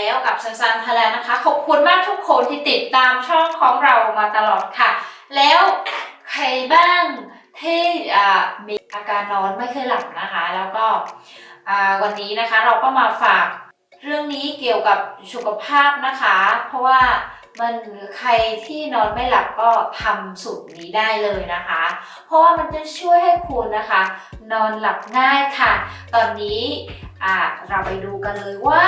แล้วกับซันซันไทยแลนด์นะคะ ขอบคุณมากทุกคนที่ติดตามช่องของเรามาตลอดค่ะ แล้วใครบ้างที่มีอาการนอนไม่เคยหลับนะคะ แล้วก็วันนี้นะคะเราก็มาฝากเรื่องนี้เกี่ยวกับสุขภาพนะคะ เพราะว่า มันใครที่นอนไม่หลับก็ทำสูตรนี้ได้เลยนะคะ เพราะว่ามันจะช่วยให้คุณนะคะ นอนหลับง่ายค่ะ ตอนนี้เราไปดูกันเลยว่า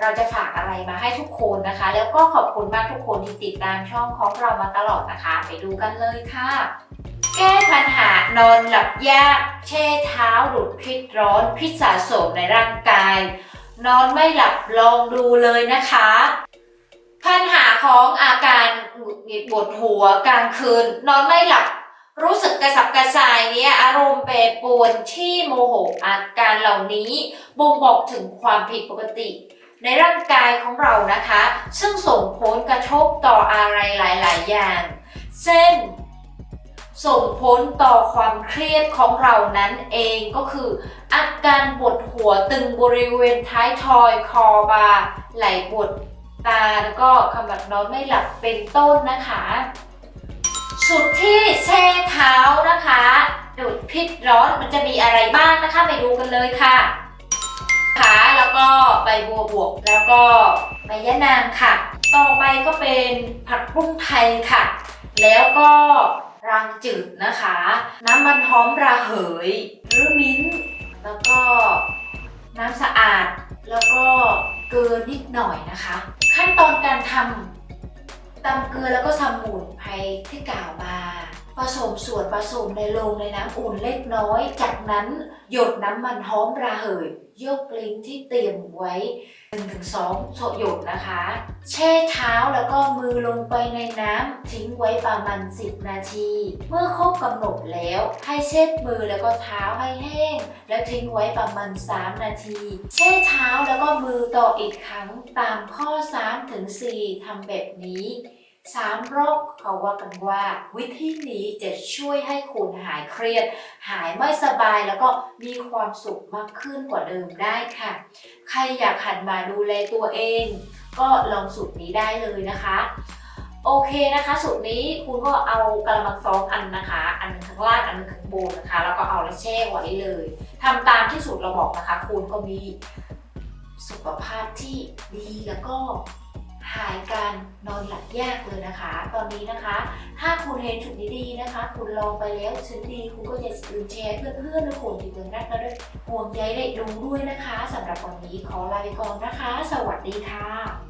เราจะฝากอะไรมาให้ทุกคนนะคะ แล้วก็ขอบคุณมากทุกคนที่ติดตามช่องของเรามาตลอดนะคะ ไปดูกันเลยค่ะ แก้ปัญหานอนหลับยากแช่เท้าดูดพิษร้อนพิษสะสมในร่างกาย นอนไม่หลับลองดูเลยนะคะ ปัญหาของอาการหงุดหงิดปวดหัวกลางคืน นอนไม่หลับรู้สึกกระสับกระส่ายเนี่ยอารมณ์แปรปรวนที่โมโหอาการเหล่านี้บ่งบอกถึงความผิดปกติ ในร่างกายของเรานะคะ ซึ่งส่งผลกระทบต่ออะไรหลาย ๆ อย่าง เช่นส่งผลต่อความเครียดของเรานั้นเองก็คือ อาการปวดหัวตึงบริเวณท้ายทอยคอบ่าไหล่ปวด ตาแล้วก็ขมับนอนไม่หลับเป็นต้นนะคะ สุดที่แช่เท้านะคะดูดพิษร้อนมันจะมีอะไรบ้างนะคะไปดูกันเลยค่ะขาแล้วก็ใบบัวบวก แล้วก็ใบยะนางค่ะ ต่อไปก็เป็นผักบุ้งไทยค่ะ แล้วก็รางจืดนะคะ น้ำมันหอมระเหย หรือมิ้น แล้วก็น้ำสะอาด แล้วก็เกลือนิดหน่อยนะคะ อนการทำตำเกลือแล้วก็สมุนไพรที่กล่าวมา ผสมส่วนผสมในโรงในน้ำอุ่นเล็กน้อย จากนั้นหยดน้ำมันหอมระเหย ยกลิ้นที่เตรียมไว้ 1-2โหยดนะคะ แช่เท้าแล้วก็มือลงไปในน้ำทิ้งไว้ประมาณ 10 นาที เมื่อครบกำหนดแล้วให้เช็ดมือแล้วก็เท้าให้แห้ง แล้วทิ้งไว้ประมาณ 3 นาที แช่เท้าแล้วก็มือต่ออีกครั้งตามข้อ3ถึง4ทำแบบนี้ สามรอบเขาว่ากันว่า วิธีนี้จะช่วยให้คุณหายเครียด หายไม่สบายแล้วก็มีความสุขมากขึ้นกว่าเดิมได้ค่ะ ใครอยากหันมาดูแลตัวเอง ก็ลองสูตรนี้ได้เลยนะคะ โอเคนะคะ สูตรนี้คุณก็เอากระมังซองอันนะคะ อันนึงข้างล่างอันนึงข้างบนนะคะ แล้วก็เอาแล้วแช่ไว้เลยทำตามที่สูตรเราบอกนะคะ คุณก็มีสุขภาพที่ดีแล้วก็ หายการนอนหลับยากเลยนะคะ ตอนนี้นะคะ ถ้าคุณเห็นสูตรนี้ดีนะคะ คุณลองไปแล้วชั้นดีคุณก็อย่าลืมแชร์เพื่อนๆและคนที่เป็นรักและด้วยห่วงใยได้ดูด้วยนะคะสำหรับวันนี้ขอลาไปก่อนนะคะ สวัสดีค่ะ